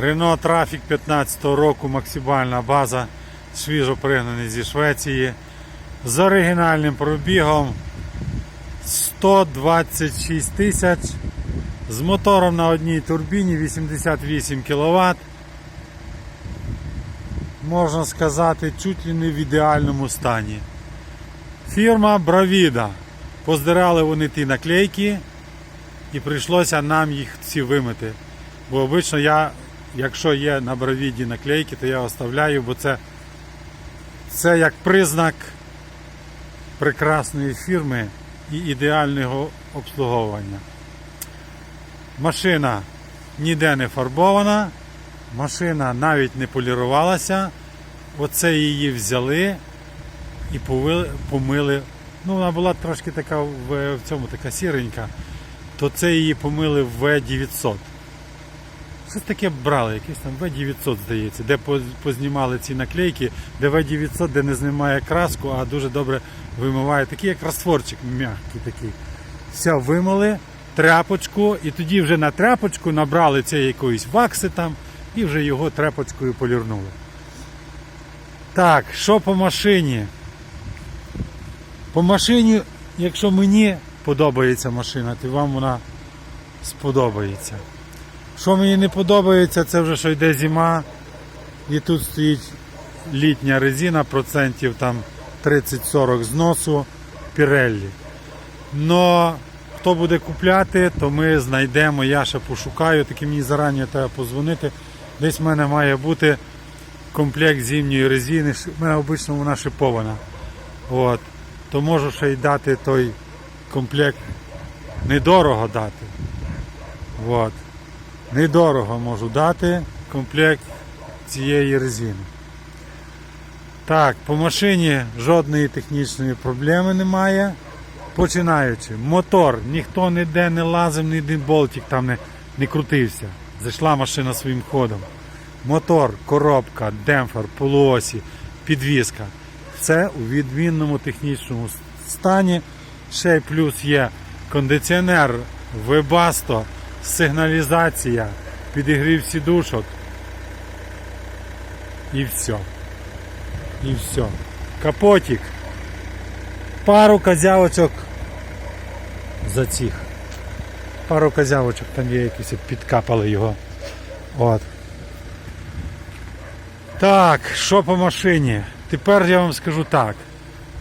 Renault Traffic 15 року максимальна база, свіжо пригнаний зі Швеції. З оригінальним пробігом 126 тисяч. З мотором на одній турбіні 88 кВт. Можна сказати, чуть ли не в ідеальному стані. Фірма Bravida. Поздирали вони ті наклейки і прийшлося нам їх всі вимити. Бо обично я, якщо є на бравіді наклейки, то я оставляю, бо це, це як признак прекрасної фірми і ідеального обслуговування. Машина ніде не фарбована, машина навіть не полірувалася. Оце її взяли і помили. Ну, вона була трошки така в, в цьому така сіренька, то це її помили в В900. Щось таке брали, якийсь там В900, здається, де познімали ці наклейки, де В900, де не знімає краску, а дуже добре вимиває. Такий як растворчик м'який такий. Все, вимили тряпочку, і тоді вже на тряпочку набрали це якоїсь вакси там і вже його тряпочкою полірнули. Так, що по машині? По машині, якщо мені подобається машина, то вам вона сподобається. Що мені не подобається, це вже що йде зима, і тут стоїть літня резина, процентів там 30-40 зносу Pirelli. Но хто буде купляти, то ми знайдемо, я ще пошукаю, таки мені зарані треба позвонити. Десь в мене має бути комплект зимньої резини. У мене обично вона шипована. От. То можу ще й дати той комплект недорого дати. От. Недорого можу дати комплект цієї резини. Так, по машині жодної технічної проблеми немає. Починаючи, мотор, ніхто ніде не лазив, ні один болтик там не, не крутився. Зайшла машина своїм ходом. Мотор, коробка, демпфер, полуосі, підвізка. Все у відмінному технічному стані. Ще й плюс є кондиціонер, вебасто, сигналізація, підігрів сідушок. І все. І все. Капотик. Пару козявочок за цих. Пару козявочок там є якісь підкапали його. От. Так, що по машині? Тепер я вам скажу так.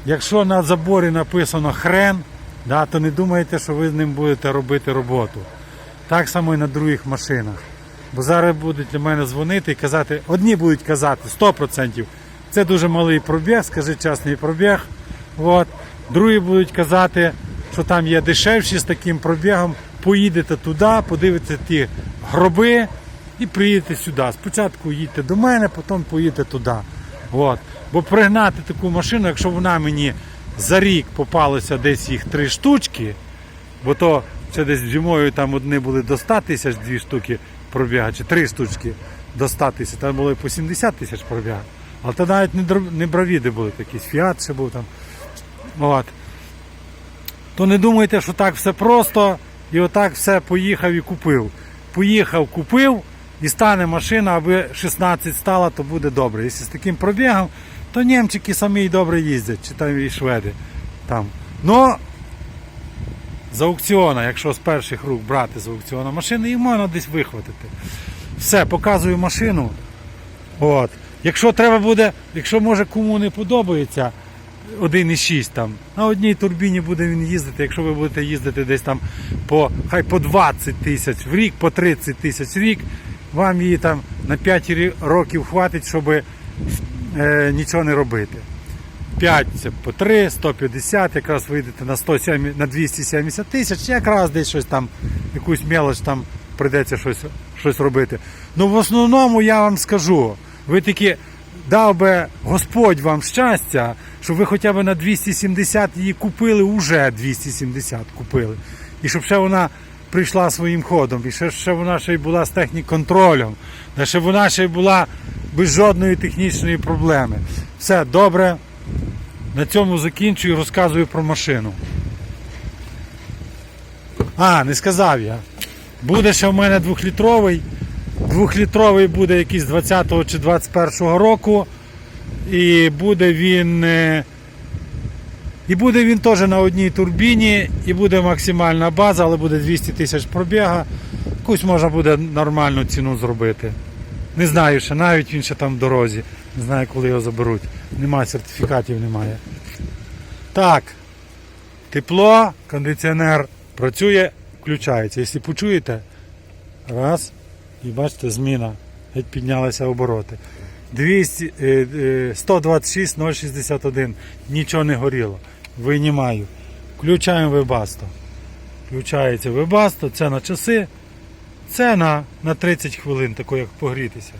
Якщо на заборі написано хрен, да, то не думайте, що ви з ним будете робити роботу. Так само і на других машинах. Бо зараз будуть для мене дзвонити і казати, одні будуть казати 100%. Це дуже малий пробіг, скажи чесний пробіг. От. Другі будуть казати, що там є дешевші з таким пробігом. Поїдете туди, подивитеся ті гроби і приїдете сюди. Спочатку їдьте до мене, потім поїдете туди. От. Бо пригнати таку машину, якщо вона мені за рік попалося десь їх три штучки, бо то це десь зимою там одні були до 100 тисяч дві штуки пробіга, чи три штучки до 100 тисяч, там було по 70 тисяч пробіга. Але то навіть не, не бравіди були, якийсь фіат ще був там. От. То не думайте, що так все просто і отак все поїхав і купив. Поїхав, купив і стане машина, аби 16 стала, то буде добре. Якщо з таким пробігом, то німчики самі добре їздять, чи там і шведи. Там. Но з аукціона, якщо з перших рук брати з аукціона машини, їх можна десь вихватити. Все, показую машину. От. Якщо треба буде, якщо може кому не подобається 1,6 там, на одній турбіні буде він їздити, якщо ви будете їздити десь там по хай по 20 тисяч в рік, по 30 тисяч в рік, вам її там на 5 років хватить, щоб е, нічого не робити. 5 це по 3, 150, якраз вийдете на 170, на 270 тисяч, якраз десь щось там, якусь мелоч там прийдеться щось, щось робити. Ну в основному я вам скажу, ви такі дав би Господь вам щастя, щоб ви хоча б на 270 її купили, уже 270 купили. І щоб ще вона прийшла своїм ходом, і ще, ще вона ще й була з технік-контролем, та ще вона ще й була без жодної технічної проблеми. Все добре. На цьому закінчую і розказую про машину. А, не сказав я. Буде ще в мене двохлітровий Двохлітровий буде якийсь 20-го чи 21-го року. І буде він. е, І буде він теж на одній турбіні, і буде максимальна база, але буде 200 тисяч пробіга. Якусь можна буде нормальну ціну зробити. Не знаю ще, навіть він ще там в дорозі. Не знаю, коли його заберуть. Немає сертифікатів, немає. Так. Тепло, кондиціонер працює, включається. Якщо почуєте, раз, і бачите, зміна. Геть піднялися обороти. 200, е, е, 126 061. Нічого не горіло. Винімаю. Включаємо вебасто. Включається вебасто, це на часи, це на, на 30 хвилин, тако як погрітися.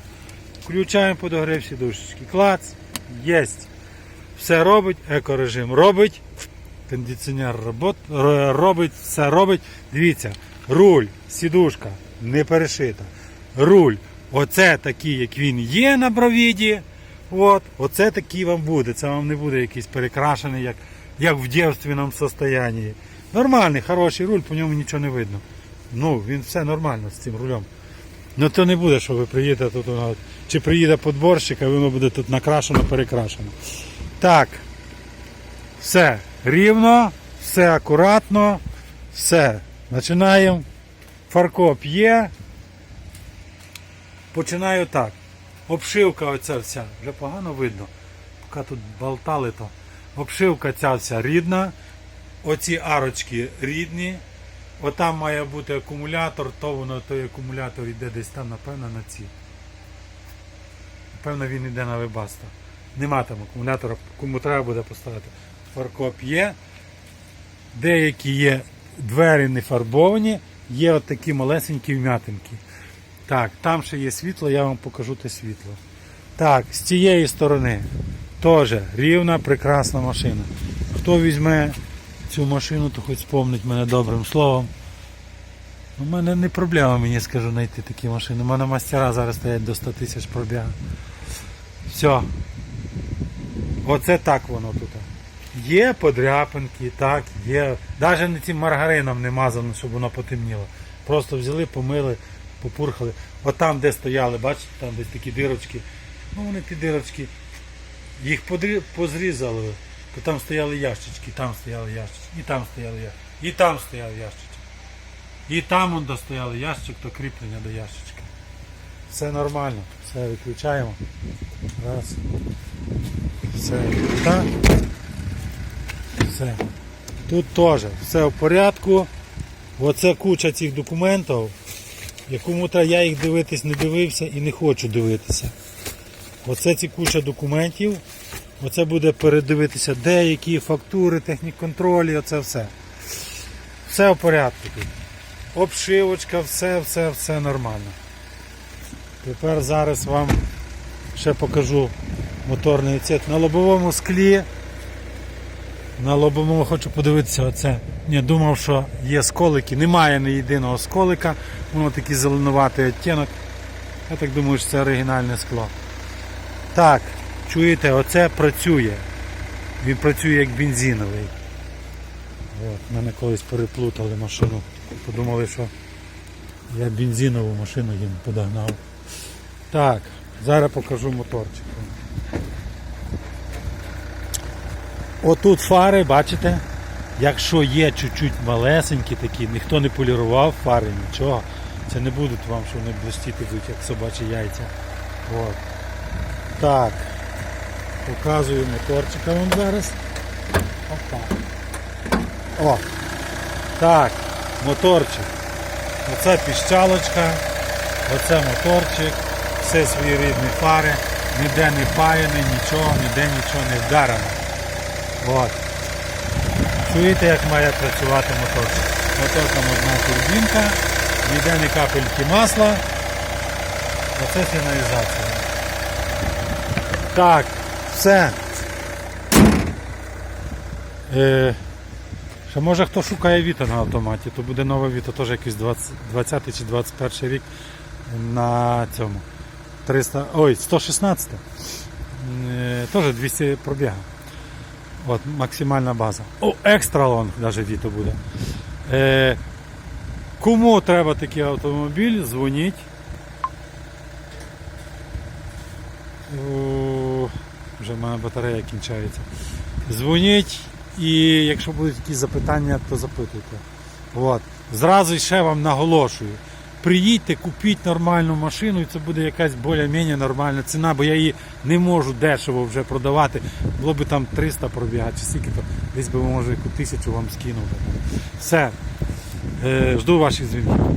Включаємо подогрів сідушечки. Клац, єсть. Все робить, екорежим робить. Кондиціонер робить, все робить. Дивіться, руль, сідушка не перешита. Руль, оце такий, як він є на бровіді. От, оце такий вам буде. Це вам не буде якийсь перекрашений, як, як в дівственному состоянні. Нормальний, хороший руль, по ньому нічого не видно. Ну, він все нормально з цим рулем. Ну то не буде, що ви приїдете тут, чи приїде подборщик, а воно буде тут накрашено, перекрашено. Так. Все рівно, все акуратно, все. Починаємо. Фаркоп є. Починаю так. Обшивка оця вся. Вже погано видно. Поки тут болтали то. Обшивка ця вся рідна. Оці арочки рідні. Отам має бути акумулятор, то воно той акумулятор йде десь там, напевно, на ці. Напевно, він йде на вебаста. Нема там акумулятора, кому треба буде поставити. Фаркоп є. Деякі є двері не фарбовані, є от такі малесенькі вмятинки. Так, там ще є світло, я вам покажу те світло. Так, з цієї сторони теж рівна, прекрасна машина. Хто візьме цю машину, то хоч спомнить мене добрим словом. У мене не проблема, мені скажу, знайти такі машини. У мене мастера зараз стоять до 100 тисяч пробіга. Все. Оце так воно тут. Є подряпинки, так, є. Навіть не цим маргарином не мазано, щоб воно потемніло. Просто взяли, помили, попурхали. От там, де стояли, бачите, там десь такі дирочки. Ну вони ті дирочки, їх позрізали. То там стояли ящички, там стояли ящички, і там стояли ящички, і там стояв ящичок. І там он достояли ящик, то кріплення до ящичка. Все нормально, все виключаємо. Раз. Все. Так. Все. Тут теж все в порядку. Оце куча цих документів. Якому треба я їх дивитись не дивився і не хочу дивитися. Оце ці куча документів. Оце буде передивитися деякі фактури, техніконтролі, оце все. Все в порядку тут. Обшивочка, все, все, нормально. Тепер зараз вам ще покажу моторний цвет. На лобовому склі. На лобовому хочу подивитися оце. Ні, думав, що є сколики. Немає ні єдиного сколика. Воно такий зеленуватий відтінок. Я так думаю, що це оригінальне скло. Так, чуєте, оце працює. Він працює як бензиновий. От, мене колись переплутали машину. Подумали, що я бензинову машину їм подогнав. Так, зараз покажу моторчик. Отут фари, бачите? Якщо є чуть-чуть малесенькі такі, ніхто не полірував фари, нічого. Це не будуть вам, що вони блистіти будуть, як собачі яйця. От. Так. Показую моторчика вам зараз. Опа. О. Так, моторчик. Оце піщалочка, оце моторчик, все свої рідні фари, ніде не паяне, нічого, ніде нічого не вдарено. От. Чуєте, як має працювати моторчик? Мотор там одна турбінка, ніде не капельки масла. Оце сигналізація. Так, все. Е, ще може хто шукає Віто на автоматі, то буде нове Віто, теж якийсь 20, 20 чи 21 рік на цьому. 300, ой, 116. Е, теж 200 пробіга. От, максимальна база. О, екстра лонг навіть Віто буде. Е, кому треба такий автомобіль, дзвоніть. Вже в мене батарея кінчається. Дзвоніть і якщо будуть якісь запитання, то запитуйте. От. Зразу ще вам наголошую. Приїдьте, купіть нормальну машину, і це буде якась більш-менш нормальна ціна, бо я її не можу дешево вже продавати. Було б там 300 пробігати, чи скільки то десь би може яку тисячу вам скинув. Все. Е, жду ваших дзвінків.